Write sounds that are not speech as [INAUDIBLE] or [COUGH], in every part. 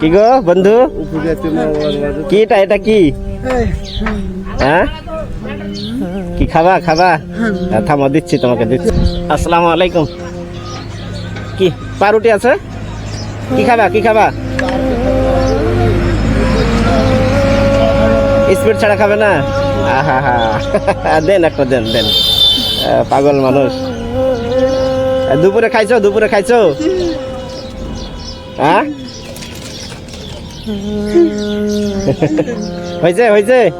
কি গো বন্ধু? কি এটা এটা কি? হ্যাঁ? কি খাবা খাবা? হ্যাঁ, থামো দিচ্ছি তোমাকে দিচ্ছি। আসসালামু আলাইকুম। কি পাউরুটি আছে? কি খাবা কি খাবা? স্পিড ছাড়া খাবে না? আহা হা। [LAUGHS] দেন একটা দেন দেন। পাগল মানুষ। দুপুরে খাইছো দুপুরে খাইছো? হ্যাঁ? [LAUGHS] হয়েছে হয়েছে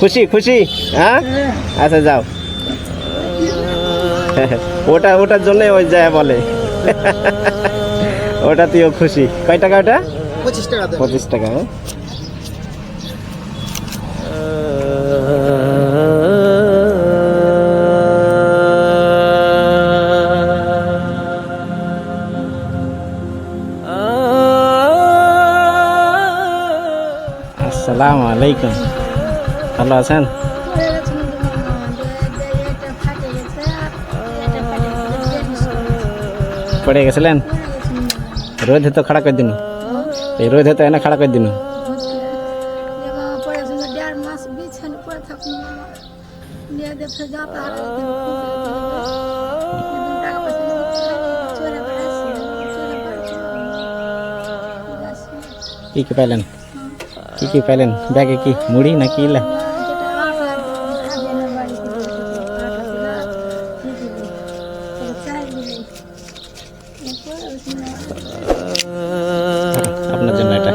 খুশি খুশি হ্যাঁ? আচ্ছা যাও। [LAUGHS] ওটা ওটার জন্যই ওই যায় বলে। [LAUGHS] ওটা তুইও খুশি। কয় টাকা ওটা? পঁচিশ টাকা পঁচিশ টাকা হ্যাঁ? আসসালামু আলাইকুম। ভালো আছেন? পড়ে গেছিলেন? রোদ তো খাড়া করে দিন। এই রোদ তো এনে খাড়া করে দিন। কি পাইলেন? কি কি পাইলেন? ব্যাগে কি? মুড়ি না কি ইলা বাড়ি